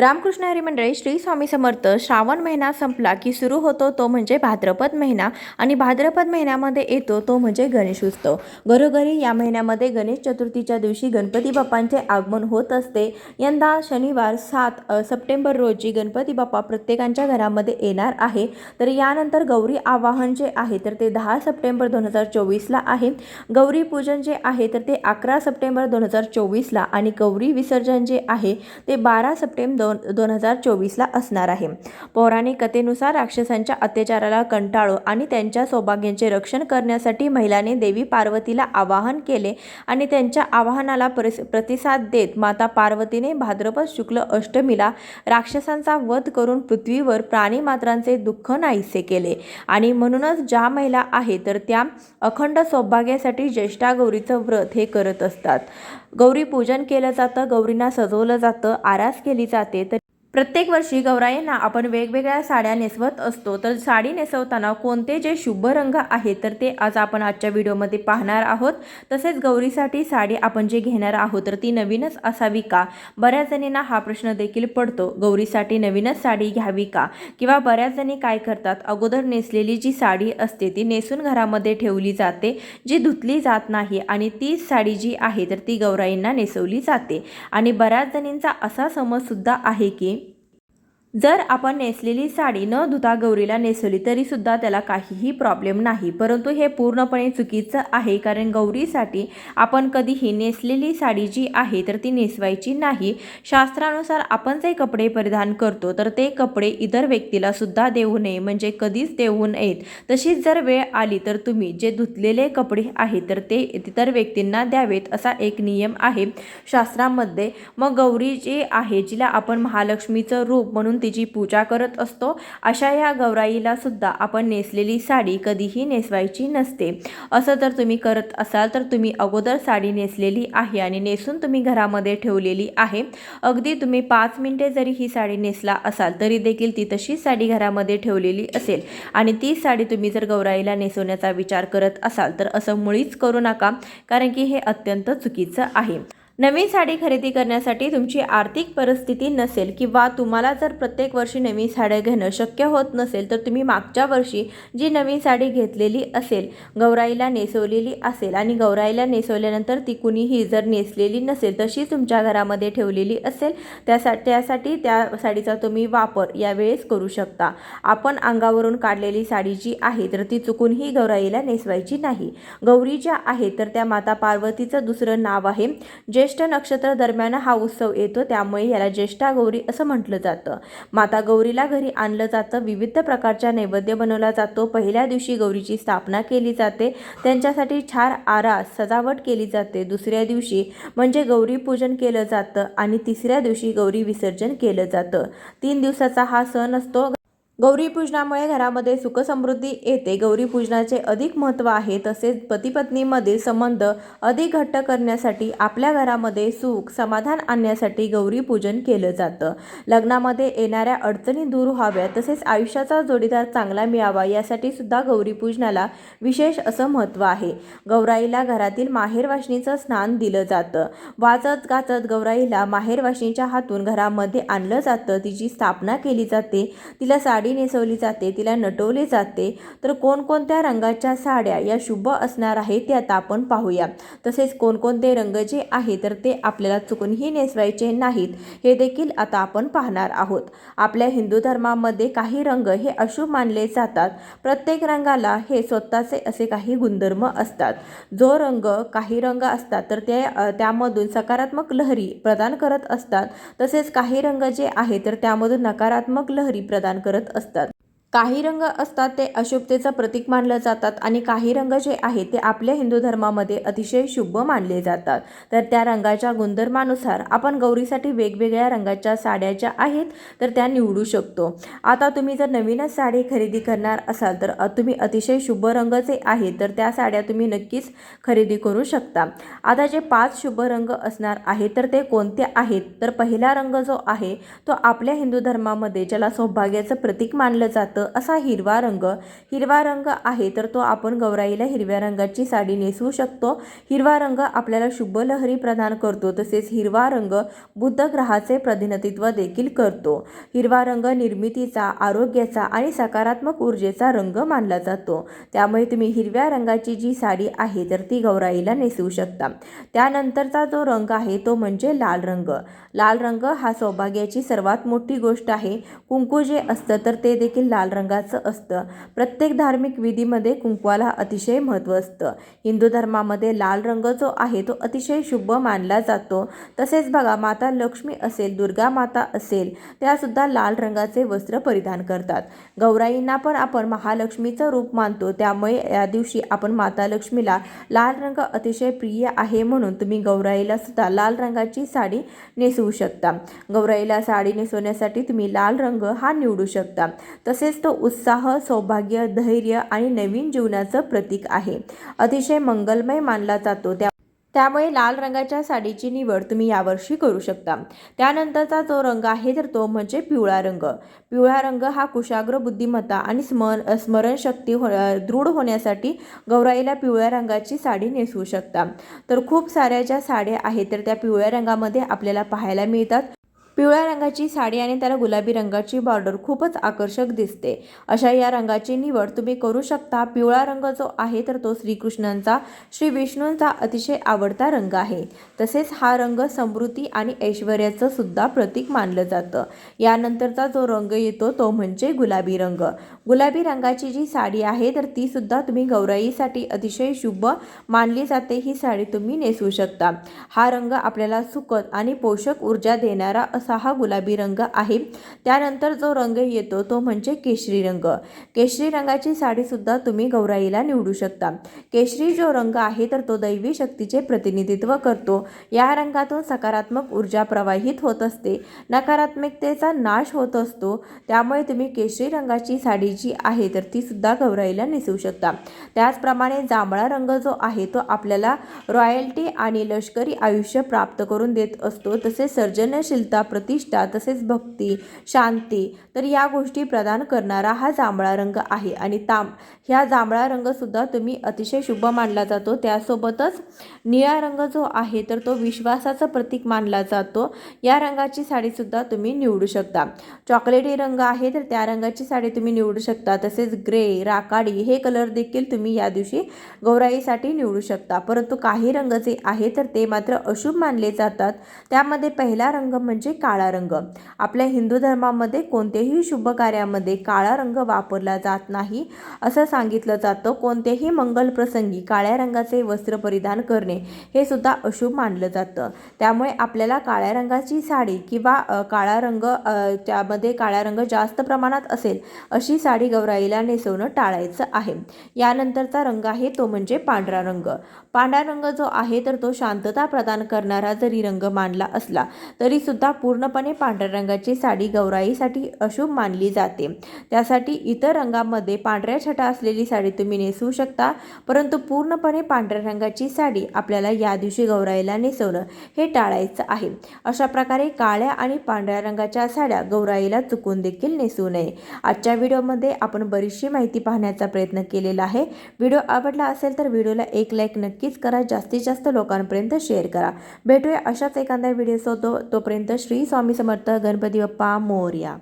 रामकृष्ण हरी मंडळी श्री स्वामी समर्थ श्रावण महिना संपला की सुरू होतो तो म्हणजे भाद्रपद महिना. आणि भाद्रपद महिन्यामध्ये येतो तो म्हणजे गणेश उत्सव. घरोघरी या महिन्यामध्ये गणेश चतुर्थीच्या दिवशी गणपती बाप्पांचे आगमन होत असते. यंदा शनिवार सात सप्टेंबर रोजी गणपती बाप्पा प्रत्येकांच्या घरामध्ये येणार आहे. तर यानंतर गौरी आवाहन जे आहे तर ते दहा सप्टेंबर दोन हजार चोवीसला आहे. गौरी पूजन जे आहे तर ते अकरा सप्टेंबर दोन हजार चोवीसला. आणि गौरी विसर्जन जे आहे ते बारा सप्टेंबर दोन दोन हजार चोवीसला असणार आहे. पौराणिक कथेनुसार राक्षसांच्या अत्याचाराला कंटाळो आणि त्यांच्या सौभाग्यांचे रक्षण करण्यासाठी महिलाने देवी पार्वतीला आवाहन केले आणि त्यांच्या आवाहनाला परिस प्रतिसाद देत माता पार्वतीने भाद्रपद शुक्ल अष्टमीला राक्षसांचा वध करून पृथ्वीवर प्राणीमात्रांचे दुःख नाहीसे केले. आणि म्हणूनच ज्या महिला आहे तर त्या अखंड सौभाग्यासाठी ज्येष्ठा गौरीचं व्रत हे करत असतात. गौरी पूजन केलं जातं गौरींना सजवलं जातं आरास केली जाते प्रत्येक वर्षी गौराईंना आपण वेगवेगळ्या साड्या नेसवत असतो. तर साडी नेसवताना कोणते जे शुभ रंग आहेत तर ते आज आपण आजच्या व्हिडिओमध्ये पाहणार आहोत. तसेच गौरीसाठी साडी आपण जे घेणार आहोत तर ती नवीनच असावी का? बऱ्याच जणींना हा प्रश्न देखील पडतो गौरीसाठी नवीनच साडी घ्यावी का? किंवा बऱ्याच जणी काय करतात अगोदर नेसलेली जी साडी असते ती नेसून घरामध्ये ठेवली जाते जी धुतली जात नाही आणि तीच साडी जी आहे तर ती गौराईंना नेसवली जाते. आणि बऱ्याच जणींचा असा समजसुद्धा आहे की जर आपण नेसलेली साडी न धुता गौरीला नेसवली तरीसुद्धा त्याला काहीही प्रॉब्लेम नाही. परंतु हे पूर्णपणे चुकीचं आहे कारण गौरीसाठी आपण कधीही नेसलेली साडी जी आहे तर ती नेसवायची नाही. शास्त्रानुसार आपण जे कपडे परिधान करतो तर ते कपडे इतर व्यक्तीला सुद्धा देऊ नये म्हणजे कधीच देऊ नयेत. तशीच जर वेळ आली तर तुम्ही जे धुतलेले कपडे आहेत तर ते इतर व्यक्तींना द्यावेत असा एक नियम आहे शास्त्रामध्ये. मग गौरी जी आहे जिला आपण महालक्ष्मीचं रूप म्हणून तिची पूजा करत असतो. अशा या गौराईला सुद्धा आपण नेसलेली साडी कधीही नेसवायची नसते. असं जर तुम्ही करत असाल तर तुम्ही अगोदर साडी नेसलेली आहे आणि नेसून तुम्ही घरामध्ये ठेवलेली आहे. अगदी तुम्ही पाच मिनिटे जरी ही साडी नेसला असाल तरी देखील ती तशीच साडी घरामध्ये ठेवलेली असेल. आणि ती साडी तुम्ही जर गौराईला नेसवण्याचा विचार करत असाल तर असं मुळीच करू नका कारण की हे अत्यंत चुकीचं आहे. नवीन साडी खरेदी करण्यासाठी तुमची आर्थिक परिस्थिती नसेल किंवा तुम्हाला जर प्रत्येक वर्षी नवीन साड्या घेणं शक्य होत नसेल तर तुम्ही मागच्या वर्षी जी नवीन साडी घेतलेली असेल गौराईला नेसवलेली असेल आणि गौराईला नेसवल्यानंतर ती कुणीही जर नेसलेली नसेल तशी तुमच्या घरामध्ये ठेवलेली असेल त्यासाठी त्यासाठी त्या साडीचा तुम्ही वापर यावेळेस करू शकता. आपण अंगावरून काढलेली साडी जी आहे तर ती चुकूनही गौराईला नेसवायची नाही. गौरी ज्या आहे तर त्या माता पार्वतीचं दुसरं नाव आहे. जे ज्येष्ठ नक्षत्र दरम्यान हा उत्सव येतो त्यामुळे याला ज्येष्ठा गौरी असं म्हटलं जातं. माता गौरीला घरी आणलं जातं विविध प्रकारच्या नैवेद्य बनवला जातो. पहिल्या दिवशी गौरीची स्थापना केली जाते त्यांच्यासाठी छान आरास सजावट केली जाते. दुसऱ्या दिवशी म्हणजे गौरी पूजन केलं जातं आणि तिसऱ्या दिवशी गौरी विसर्जन केलं जातं. तीन दिवसाचा हा सण असतो. गौरी पूजनामुळे घरामध्ये सुखसमृद्धी येते. गौरी पूजनाचे अधिक महत्त्व आहे. तसेच पतीपत्नीमधील संबंध अधिक घट्ट करण्यासाठी आपल्या घरामध्ये सुख समाधान आणण्यासाठी गौरी पूजन केलं जातं. लग्नामध्ये येणाऱ्या अडचणी दूर व्हाव्या तसेच आयुष्याचा जोडीदार चांगला मिळावा यासाठी सुद्धा गौरी पूजनाला विशेष असं महत्त्व आहे. गौराईला घरातील माहेर वाशनीचं स्नान दिलं जातं. वाचत गाचत गौराईला माहेर वाशनीच्या हातून घरामध्ये आणलं जातं. तिची स्थापना केली जाते. तिला साडी साडी नेसवली जाते तिला नटवले जाते. तर कोणकोणत्या रंगाच्या साड्या या शुभ असणार आहे ते आता आपण पाहूया. तसेच कोणकोणते रंग जे आहे तर ते आपल्याला चुकूनही नेसवायचे नाहीत हे देखील आता आपण पाहणार आहोत. आपल्या हिंदू धर्मामध्ये काही रंग हे अशुभ मानले जातात. प्रत्येक रंगाला हे स्वतःचे असे काही गुणधर्म असतात. जो रंग काही रंग असतात तर ते त्यामधून सकारात्मक लहरी प्रदान करत असतात. तसेच काही रंग जे आहे तर त्यामधून नकारात्मक लहरी प्रदान करत असतात hasta काही रंग असतात ते अशुभतेचं प्रतीक मानलं जातात आणि काही रंग जे आहेत ते आपल्या हिंदू धर्मामध्ये अतिशय शुभ मानले जातात. तर त्या रंगाच्या गुणधर्मानुसार आपण गौरीसाठी वेगवेगळ्या रंगाच्या साड्या ज्या आहेत तर त्या निवडू शकतो. आता तुम्ही जर नवीनच साडी खरेदी करणार असाल तर तुम्ही अतिशय शुभ रंग जे आहेत तर त्या साड्या तुम्ही नक्कीच खरेदी करू शकता. आता जे पाच शुभ रंग असणार आहेत तर ते कोणते आहेत? तर पहिला रंग जो आहे तो आपल्या हिंदू धर्मामध्ये ज्याला सौभाग्याचं प्रतीक मानलं जातं जातं असा हिरवा रंग. हिरवा रंग आहे तर तो आपण गौराईला हिरव्या रंगाची साडी नेसवू शकतो. हिरवा रंग आपल्याला शुभ लहरी प्रदान करतो. तसेच हिरवा रंग बुद्ध ग्रहाचे प्रतिनिधित्व देखील करतो. हिरवा रंग निर्मितीचा आरोग्याचा आणि सकारात्मक ऊर्जेचा रंग मानला जातो. त्यामुळे तुम्ही हिरव्या रंगाची जी साडी आहे तर ती गौराईला नेसवू शकता. त्यानंतरचा जो रंग आहे तो म्हणजे लाल रंग. लाल रंग हा सौभाग्याची सर्वात मोठी गोष्ट आहे. कुंकू जे असतं तर ते देखील लाल रंगाचं असतं. प्रत्येक धार्मिक विधीमध्ये कुंकवाला अतिशय महत्त्व असतं. हिंदू धर्मामध्ये लाल रंग जो आहे तो अतिशय शुभ मानला जातो. तसेच बघा माता लक्ष्मी असेल दुर्गा माता असेल त्यासुद्धा लाल रंगाचे वस्त्र परिधान करतात. गौराईंना पण आपण महालक्ष्मीचं रूप मानतो. त्यामुळे या दिवशी आपण माता लक्ष्मीला लाल रंग अतिशय प्रिय आहे म्हणून तुम्ही गौराईला सुद्धा लाल रंगाची साडी नेसवू शकता. गौराईला साडी नेसवण्यासाठी तुम्ही लाल रंग हा निवडू शकता. तसेच तो उत्साह सौभाग्य धैर्य आणि नवीन जीवनाचं प्रतीक आहे. अतिशय मंगलमय मानला जातो त्या त्यामुळे लाल रंगाच्या साडीची निवड तुम्ही यावर्षी करू शकता. त्यानंतरचा जो रंग आहे तर तो म्हणजे पिवळा रंग. पिवळा रंग हा कुशाग्र बुद्धिमत्ता आणि स्मर स्मरणशक्ती हो दृढ होण्यासाठी गौराईला पिवळ्या रंगाची साडी नेसवू शकता. तर खूप साऱ्या ज्या साड्या आहेत तर त्या पिवळ्या रंगामध्ये आपल्याला पाहायला मिळतात. पिवळ्या रंगाची साडी आणि त्याला गुलाबी रंगाची बॉर्डर खूपच आकर्षक दिसते. अशा या रंगाची निवड तुम्ही करू शकता. पिवळा रंग जो आहे तर तो श्रीकृष्णांचा श्री विष्णूंचा अतिशय आवडता रंग आहे. तसेच हा रंग समृद्धी आणि ऐश्वर्याचं सुद्धा प्रतीक मानलं जातं. यानंतरचा जो रंग येतो तो म्हणजे गुलाबी रंग. गुलाबी रंगाची जी साडी आहे तर ती सुद्धा तुम्ही गौराईसाठी अतिशय शुभ मानली जाते. ही साडी तुम्ही नेसू शकता. हा रंग आपल्याला सुखद आणि पोषक ऊर्जा देणारा असा हा गुलाबी रंग आहे. त्यानंतर जो रंग येतो तो म्हणजे केशरी रंग. केशरी रंगाची साडीसुद्धा तुम्ही गौराईला निवडू शकता. केशरी जो रंग आहे तर तो दैवी शक्तीचे प्रतिनिधित्व करतो. या रंगातून सकारात्मक ऊर्जा प्रवाहित होत असते. नकारात्मकतेचा नाश होत असतो. त्यामुळे तुम्ही केशरी रंगाची साडी जी आहे तर ती सुद्धा गौराईला नेसवू शकता. त्याचप्रमाणे जांभळा रंग जो आहे तो आपल्याला रॉयल्टी आणि लष्करी आयुष्य प्राप्त करून देत असतो. तसेच सर्जनशीलता प्र प्रतिष्ठा तसेच भक्ती शांती तर या गोष्टी प्रदान करणारा हा जांभळा रंग आहे. आणि ताम ह्या जांभळा रंगसुद्धा तुम्ही अतिशय शुभ मानला जातो. त्यासोबतच निळा रंग जो आहे तर तो विश्वासाचं प्रतीक मानला जातो. या रंगाची साडीसुद्धा तुम्ही निवडू शकता. चॉकलेटी रंग आहे तर त्या रंगाची साडी तुम्ही निवडू शकता. तसेच ग्रे राकाडी हे कलर देखील तुम्ही या दिवशी गौराईसाठी निवडू शकता. परंतु काही रंग जे आहे तर ते मात्र अशुभ मानले जातात. त्यामध्ये पहिला रंग म्हणजे का काळा रंग. आपल्या हिंदू धर्मामध्ये कोणत्याही शुभ कार्यामध्ये काळा रंग वापरला जात नाही असं सांगितलं जातं. कोणत्याही मंगल प्रसंगी काळ्या रंगाचे वस्त्र परिधान करणे हे सुद्धा अशुभ मानलं जातं. त्यामुळे आपल्याला काळ्या रंगाची साडी किंवा काळा रंग त्यामध्ये काळा रंग जास्त प्रमाणात असेल अशी साडी गौराईला नेसवणं टाळायचं आहे. यानंतरचा रंग आहे तो म्हणजे पांढरा रंग. पांढरा रंग जो आहे तर तो शांतता प्रदान करणारा जरी रंग मानला असला तरी सुद्धा पूर्णपणे पांढऱ्या रंगाची साडी गौराईसाठी अशुभ मानली जाते. त्यासाठी इतर रंगामध्ये पांढऱ्या छटा असलेली साडी तुम्ही नेसवू शकता परंतु पूर्णपणे पांढऱ्या रंगाची साडी आपल्याला या दिवशी गौराईला नेसवणं हे टाळायचं आहे. अशा प्रकारे काळ्या आणि पांढऱ्या रंगाच्या साड्या गौराईला चुकून देखील नेसू नये. आजच्या व्हिडिओमध्ये आपण बरीचशी माहिती पाहण्याचा प्रयत्न केलेला आहे. व्हिडिओ आवडला असेल तर व्हिडिओला एक लाईक नक्कीच करा. जास्तीत जास्त लोकांपर्यंत शेअर करा. भेटूया अशाच एखाद्या व्हिडिओ तो तोपर्यंत श्री स्वामी समर्थ गणपती बाप्पा मोर्या.